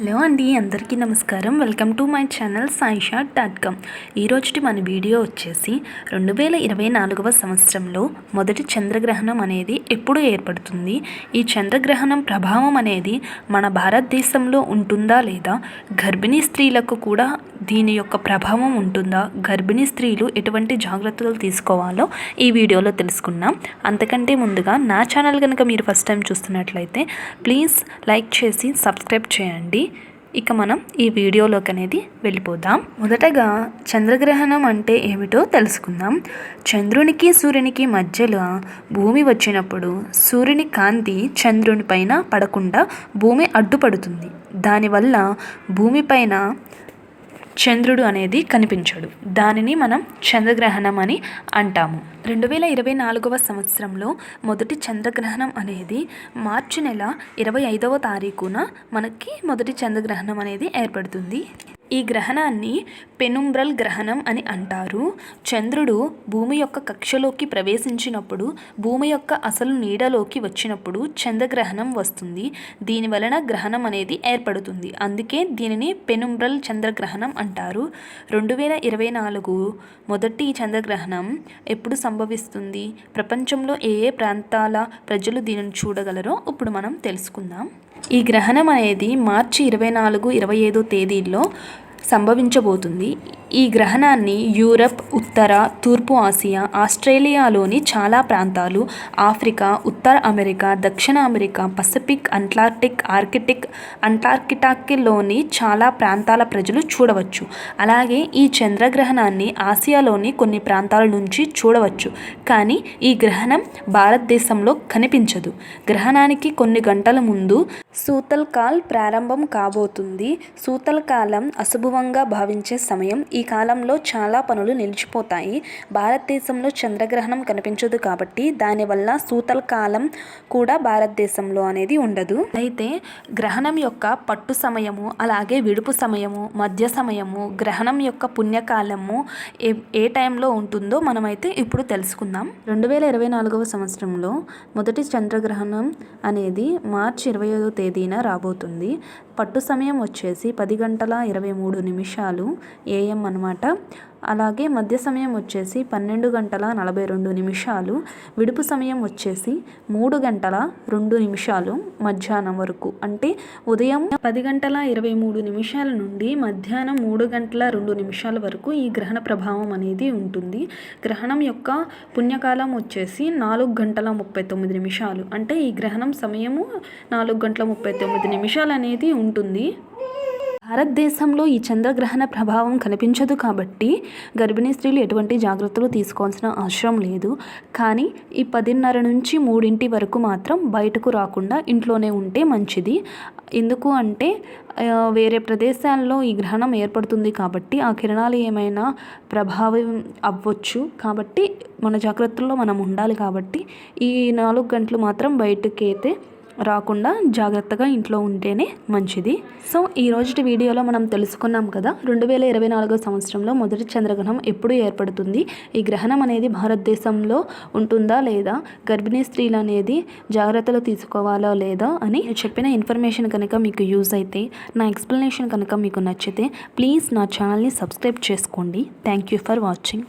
Hello అండి అందరికీ నమస్కారం. Welcome to my channel Saisha dot com. ఈరోజుటి మన వీడియో వచ్చేసి రెండు వేల ఇరవై నాలుగవ సంవత్సరంలో మొదటి చంద్రగ్రహణం అనేది ఎప్పుడు ఏర్పడుతుంది. ఈ చంద్రగ్రహణం ప్రభావం అనేది మన భారతదేశంలో ఉంటుందా లేదా? గర్భిణీ స్త్రీలకు కూడా దీని యొక్క ప్రభావం ఉంటుందా? గర్భిణీ స్త్రీలు ఎటువంటి జాగ్రత్తలు తీసుకోవాలో ఈ వీడియోలో తెలుసుకున్నాం అంతకంటే ముందుగా నా ఛానల్ కనుక మీరు ఫస్ట్ టైం చూస్తున్నట్లయితే ప్లీజ్ లైక్ చేసి సబ్స్క్రైబ్ చేయండి. ఇక మనం ఈ వీడియోలోకి అనేది వెళ్ళిపోదాం. మొదటగా చంద్రగ్రహణం అంటే ఏమిటో తెలుసుకుందాం. చంద్రునికి సూర్యునికి మధ్యలో భూమి వచ్చినప్పుడు సూర్యుని కాంతి చంద్రుని పైన పడకుండా భూమి అడ్డుపడుతుంది. దానివల్ల భూమిపైన చంద్రుడు అనేది కనిపించడు. దానిని మనం చంద్రగ్రహణం అని అంటాము. రెండు వేల ఇరవై నాలుగవ సంవత్సరంలో మొదటి చంద్రగ్రహణం అనేది మార్చి నెల ఇరవై ఐదవ తారీఖున మనకి మొదటి చంద్రగ్రహణం అనేది ఏర్పడుతుంది. ఈ గ్రహణాన్ని పెనుంబ్రల్ గ్రహణం అని అంటారు. చంద్రుడు భూమి యొక్క కక్షలోకి ప్రవేశించినప్పుడు భూమి యొక్క అసలు నీడలోకి వచ్చినప్పుడు చంద్రగ్రహణం వస్తుంది. దీని వలన గ్రహణం అనేది ఏర్పడుతుంది. అందుకే దీనిని పెనుంబ్రల్ చంద్రగ్రహణం అంటారు. రెండు వేల ఇరవై నాలుగు మొదటి చంద్రగ్రహణం ఎప్పుడు సంభవిస్తుంది? ప్రపంచంలో ఏ ఏ ప్రాంతాల ప్రజలు దీనిని చూడగలరో ఇప్పుడు మనం తెలుసుకుందాం. ఈ గ్రహణం అనేది మార్చి ఇరవై నాలుగు ఇరవై ఐదో తేదీల్లో సంభవించబోతుంది. ఈ గ్రహణాన్ని యూరప్ ఉత్తర తూర్పు ఆసియా ఆస్ట్రేలియాలోని చాలా ప్రాంతాలు ఆఫ్రికా ఉత్తర అమెరికా దక్షిణ అమెరికా పసిఫిక్ అంట్లార్టిక్ ఆర్కిటిక్ అంటార్కిటాక్లోని చాలా ప్రాంతాల ప్రజలు చూడవచ్చు. అలాగే ఈ చంద్రగ్రహణాన్ని ఆసియాలోని కొన్ని ప్రాంతాల నుంచి చూడవచ్చు. కానీ ఈ గ్రహణం భారతదేశంలో కనిపించదు. గ్రహణానికి కొన్ని గంటల ముందు సూతల్ కాల్ ప్రారంభం కాబోతుంది. సూతల్ కాలం అపూర్వంగా భావించే సమయం. ఈ కాలంలో చాలా పనులు నిలిచిపోతాయి. భారతదేశంలో చంద్రగ్రహణం కనిపించదు కాబట్టి దానివల్ల సూతల కాలం కూడా భారతదేశంలో అనేది ఉండదు. అయితే గ్రహణం యొక్క పట్టు సమయము అలాగే విడుపు సమయము మధ్య సమయము గ్రహణం యొక్క పుణ్యకాలము ఏ ఏ టైంలో ఉంటుందో మనమైతే ఇప్పుడు తెలుసుకుందాం. రెండు వేల ఇరవై నాలుగవ సంవత్సరంలో మొదటి చంద్రగ్రహణం అనేది మార్చి ఇరవై ఐదో తేదీన రాబోతుంది. పట్టు సమయం వచ్చేసి పది గంటల ఇరవై మూడు నిమిషాలు ఏఎం అనమాట అలాగే మధ్య సమయం వచ్చేసి పన్నెండు గంటల నలభై రెండు నిమిషాలు విడుపు సమయం వచ్చేసి మూడు గంటల రెండు నిమిషాలు మధ్యాహ్నం వరకు. అంటే ఉదయం పది గంటల ఇరవై మూడు నిమిషాల నుండి మధ్యాహ్నం మూడు గంటల రెండు నిమిషాల వరకు ఈ గ్రహణ ప్రభావం అనేది ఉంటుంది. గ్రహణం యొక్క పుణ్యకాలం వచ్చేసి నాలుగు గంటల ముప్పై తొమ్మిది నిమిషాలు. అంటే ఈ గ్రహణం సమయము నాలుగు గంటల ముప్పై తొమ్మిది నిమిషాలు అనేది ఉంటుంది. భారతదేశంలో ఈ చంద్రగ్రహణ ప్రభావం కనిపించదు కాబట్టి గర్భిణీ స్త్రీలు ఎటువంటి జాగ్రత్తలు తీసుకోవాల్సిన అవసరం లేదు. కానీ ఈ పదిన్నర నుంచి మూడింటి వరకు మాత్రం బయటకు రాకుండా ఇంట్లోనే ఉంటే మంచిది. ఎందుకు అంటే వేరే ప్రదేశాల్లో ఈ గ్రహణం ఏర్పడుతుంది కాబట్టి ఆ కిరణాలు ఏమైనా ప్రభావం అవ్వచ్చు కాబట్టి మన జాగ్రత్తల్లో మనం ఉండాలి కాబట్టి ఈ నాలుగు గంటలు మాత్రం బయటకి అయితే రాకుండా జాగ్రత్తగా ఇంట్లో ఉంటేనే మంచిది. సో ఈ రోజుటి వీడియోలో మనం తెలుసుకున్నాం కదా రెండు వేల ఇరవై నాలుగో సంవత్సరంలో మొదటి చంద్రగ్రహణం ఎప్పుడు ఏర్పడుతుంది? ఈ గ్రహణం అనేది భారతదేశంలో ఉంటుందా లేదా? గర్భిణీ స్త్రీలు అనేది జాగ్రత్తలు తీసుకోవాలా లేదా అని చెప్పిన ఇన్ఫర్మేషన్ కనుక మీకు యూజ్ అయితే నా ఎక్స్ప్లెనేషన్ కనుక మీకు నచ్చితే ప్లీజ్ నా ఛానల్ని సబ్స్క్రైబ్ చేసుకోండి. Thank you for watching.